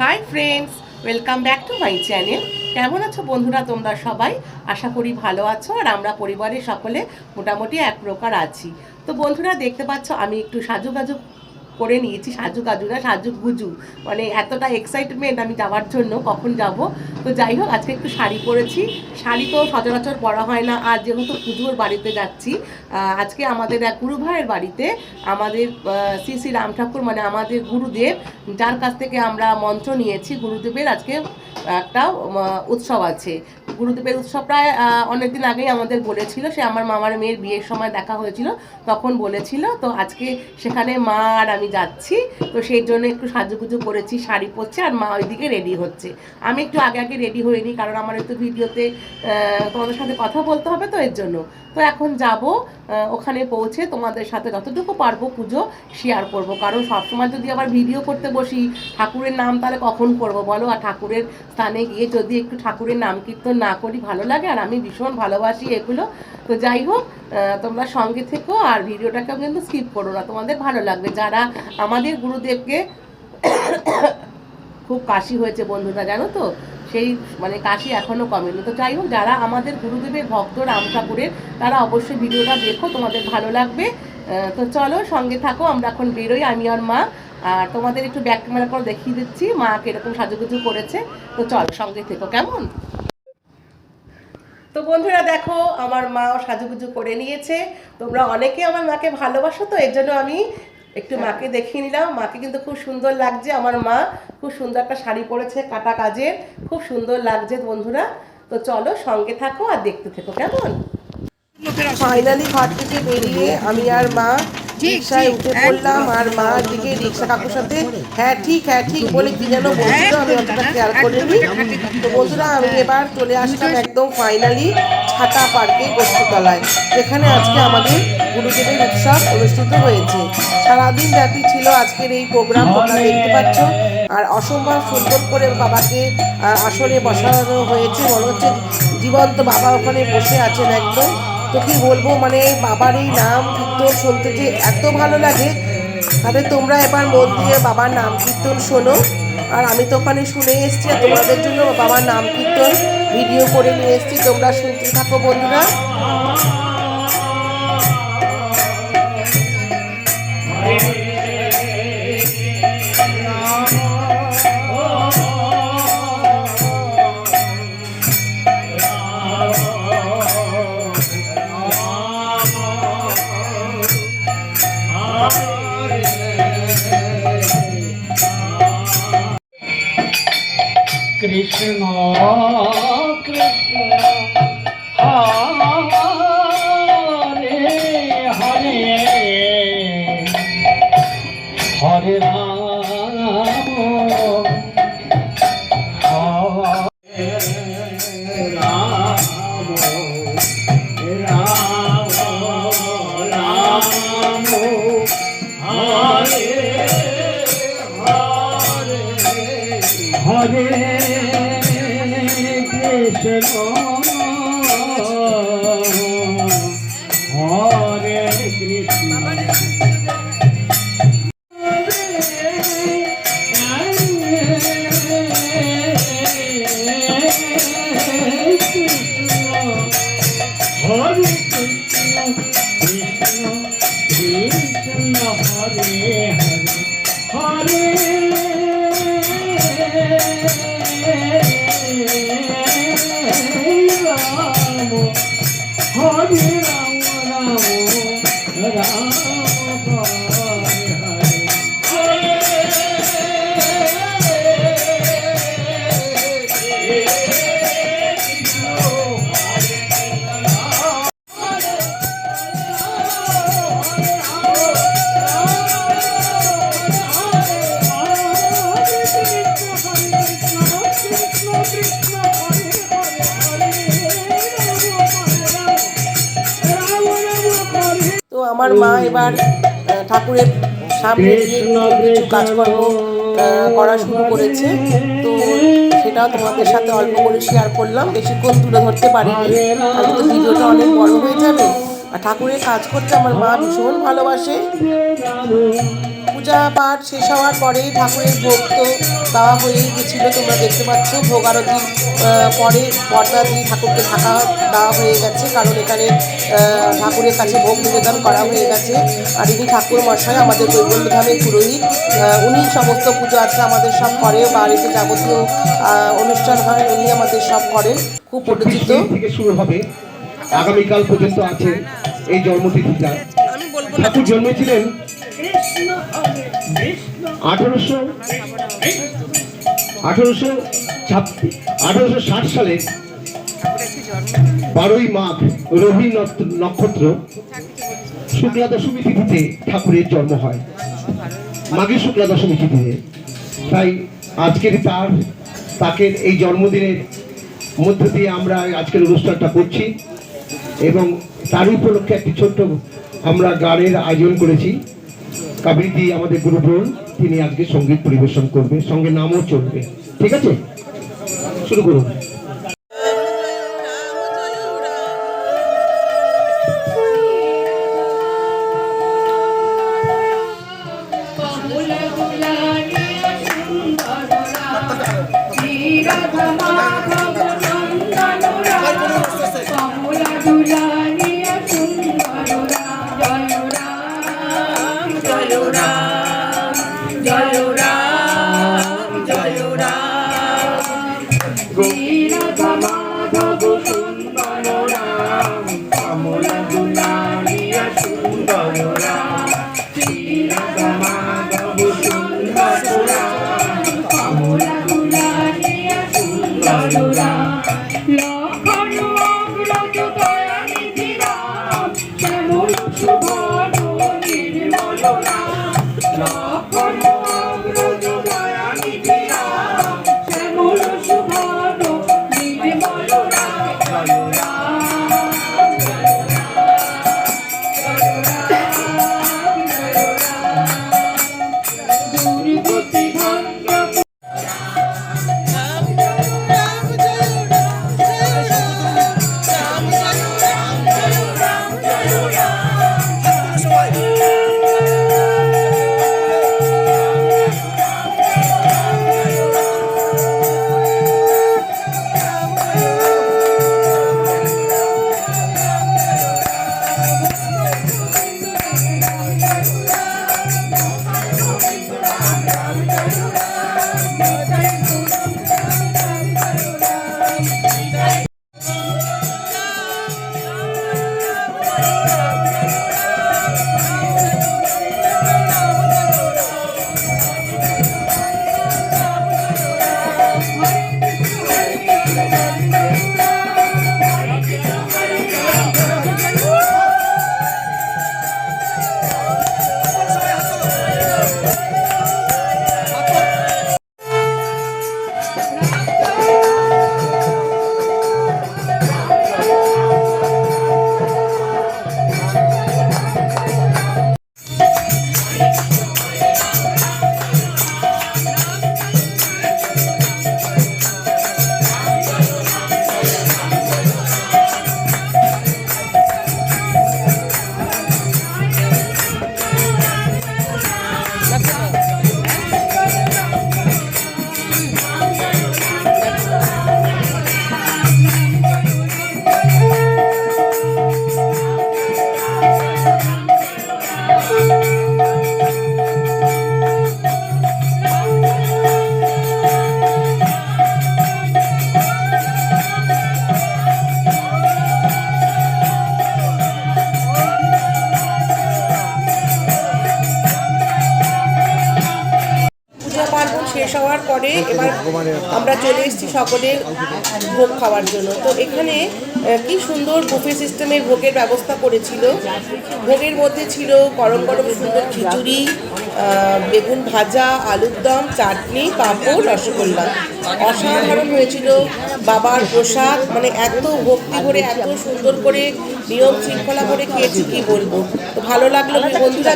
Hi friends welcome back to my channel কেমন আছো বন্ধুরা তোমরা সবাই? আশা করি ভালো আছো আর আমরা পরিবারের সকলে মোটামুটি এক প্রকার আছি। তো বন্ধুরা, দেখতে পাচ্ছ, আমি একটু সাজুগাজু করে নিয়েছি, সাজু গাজু না, সাজু গুজু। মানে এতটা এক্সাইটমেন্ট আমি যাওয়ার জন্য কখন যাব। তো যাই হোক, আজকে একটু শাড়ি পরেছি। শাড়ি তো সচরাচর পরা হয় না। আর যেহেতু পুজোর বাড়িতে যাচ্ছি আজকে আমাদের এক গুরু ভাইয়ের বাড়িতে আমাদের শ্রী শ্রী রাম ঠাকুর মানে আমাদের গুরুদেব, যার কাছ থেকে আমরা মন্ত্র নিয়েছি, গুরুদেবের আজকে একটা উৎসব আছে। গুরুদেবের উৎসব প্রায় অনেকদিন আগেই আমাদের বলেছিল, সে আমার মামার মেয়ের বিয়ের সময় দেখা হয়েছিল, তখন বলেছিল। তো আজকে সেখানে মা আর আমি যাচ্ছি, তো সেই জন্য একটু সাজুগুজু করেছি, শাড়ি পরছে আর মা ওইদিকে রেডি হচ্ছে। আমি একটু আগে আগে রেডি হইনি, কারণ আমার একটু ভিডিওতে তোমাদের সাথে কথা বলতে হবে তো এর জন্য। তো এখন যাব ওখানে পৌঁছে তোমাদের সাথে যতটুকু পারব পুজো শেয়ার করব। কারণ সবসময় যদি আবার ভিডিও করতে বসি, ঠাকুরের নাম তাহলে কখন করব বলো? আর ঠাকুরের স্থানে গিয়ে যদি একটু ঠাকুরের নাম কীর্তন না করি, ভালো লাগে? আর আমি ভীষণ ভালোবাসি এগুলো। তো যাই হোক তোমরা সঙ্গে থেকো আর ভিডিওটাকেও কিন্তু স্কিপ করো না। তোমাদের ভালো লাগবে। যারা আমাদের গুরুদেবকে খুব কাশি হয়েছে বন্ধুরা, জানো তো? সেই মানে কাশি এখনও কমেনি। তো যাই হোক, যারা আমাদের গুরুদেবের ভক্ত রাম ঠাকুরের, তারা অবশ্যই ভিডিওটা দেখো, তোমাদের ভালো লাগবে। তো চলো, সঙ্গে থাকো, আমরা এখন বেরোই, আমি আর মা। আর তোমাদের একটু ব্যাক ক্যামেরা করে দেখিয়ে দিচ্ছি, মা কীরকম সাজুগুজু করেছে। তো চল, সঙ্গে থেকো, কেমন? তো বন্ধুরা দেখো, আমার মাও সাজুগুজু করে নিয়েছে। তোমরা অনেকে আমার মাকে ভালোবাসো, তো এর জন্য আমি একটু মাকে দেখিয়ে নিলাম। মাকে কিন্তু খুব সুন্দর লাগছে আমার মা। খুব সুন্দর একটা শাড়ি পরেছে কাটা কাজের। খুব সুন্দর লাগছে বন্ধুরা। তো চলো সঙ্গে থাকো আর দেখতে থেকো কেমন? ফাইনালি ঘর থেকে বেরিয়ে আমি আর মা রিক্সায় উঠে পড়লাম আর মা দিকে রিক্সা কাকুর সাথে হ্যাঁ ঠিক হ্যাঁ ঠিক বলে কি যেন বলছিল আমি অতটা খেয়াল করিনি। তো বন্ধুরা আমি এবার চলে আসলাম একদম ফাইনালি ছাতা পার্কে বস্তুতলায় যেখানে আজকে আমাদের গুরুদেবের উৎসব অনুষ্ঠিত হয়েছে। সারাদিন ব্যাপী ছিল আজকের এই প্রোগ্রাম তোমরা দেখতে পাচ্ছ। আর অসম্ভব সুন্দর করে বাবাকে আসরে বসানো হয়েছে। মনে হচ্ছে জীবন্ত বাবা ওখানে বসে আছেন একদম। তো কি বলব মানে বাবার এই নাম কীর্তন শুনতে যে এত ভালো লাগে। তাহলে তোমরা এবার মন দিয়ে বাবার নাম কীর্তন শোনো। আর আমি তো ওখানে শুনে এসেছি, আর তোমাদের জন্য বাবার নাম কীর্তন ভিডিও করে নিয়ে এসেছি। তোমরা শুনতে থাকো বন্ধুরা। കൃഷ്ണ കൃഷ്ണ Hare তো আমার মা এবার ঠাকুরের সামনে কিছু কাজকর্ম করা শুরু করেছে। তো সেটাও তোমাদের সাথে অল্প করে শেয়ার করলাম। বেশিক্ষণ তুলে ধরতে পারিনি। তাহলে তো ভিডিওটা অনেক বড় হয়ে যাবে। আর ঠাকুরের কাজ করতে আমার মা ভীষণ ভালোবাসে। পুজো পাঠ শেষ হওয়ার পরেই ঠাকুরের ভোগ তো দেওয়া হয়েই গেছিল তোমরা দেখতে পাচ্ছ। ভোগ আরতির আহ, পরে পর্দা দিয়ে ঠাকুরকে ঢাকা দেওয়া হয়ে গেছে কারণ এখানে আহ, ঠাকুরের কাছে ভোগ নিবেদন করা হয়ে গেছে। আর ইনি ঠাকুর মশাই আমাদের কৈবল্যধামের পুরোহিত। আহ, উনি সমস্ত পুজো আর্চা আমাদের সব করে বাড়িতে যাবতীয় আহ, অনুষ্ঠান হয় উনি আমাদের সব করেন। খুব পরিচিত। থেকে শুরু হবে? আগামীকাল পর্যন্ত আছে এই জন্মতিথিটা। ঠাকুর জন্মেছিলেন আঠারোশো আঠারোশো আঠারোশো ষাট সালে বারোই মাঘ রবি নক্ষ- নক্ষত্র শুক্লা দশমী তিথিতে ঠাকুরের জন্ম হয়। মাঘের শুক্লা দশমী তিথিতে। তাই আজকের তার তাকে এই জন্মদিনের মধ্য দিয়ে আমরা আজকের অনুষ্ঠানটা করছি এবং তার উপলক্ষে একটি ছোট্ট আমরা গানের আয়োজন করেছি। কাবৃতি আমাদের গুরুবোন তিনি আজকে সংগীত পরিবেশন করবে, সঙ্গে নামও চলবে। ঠিক আছে? শুরু করুন। হওয়ার পরে এবার আমরা চলে এসেছি সকলে ভোগ খাওয়ার জন্য। তো এখানে কি সুন্দর বুফে সিস্টেমের ভোগের ব্যবস্থা করেছিল। ভোগের মধ্যে ছিল গরম গরম সুন্দর খিচুড়ি বেগুন ভাজা, আলুর দম, চাটনি, পাঁপড়, রসগোল্লা। অসাধারণ হয়েছিল বাবার পোশাক মানে এত ভক্তি করে এত সুন্দর করে নিয়ম শৃঙ্খলা করে খেয়েছি, কি বলব? তো ভালো লাগল, বন্ধুরা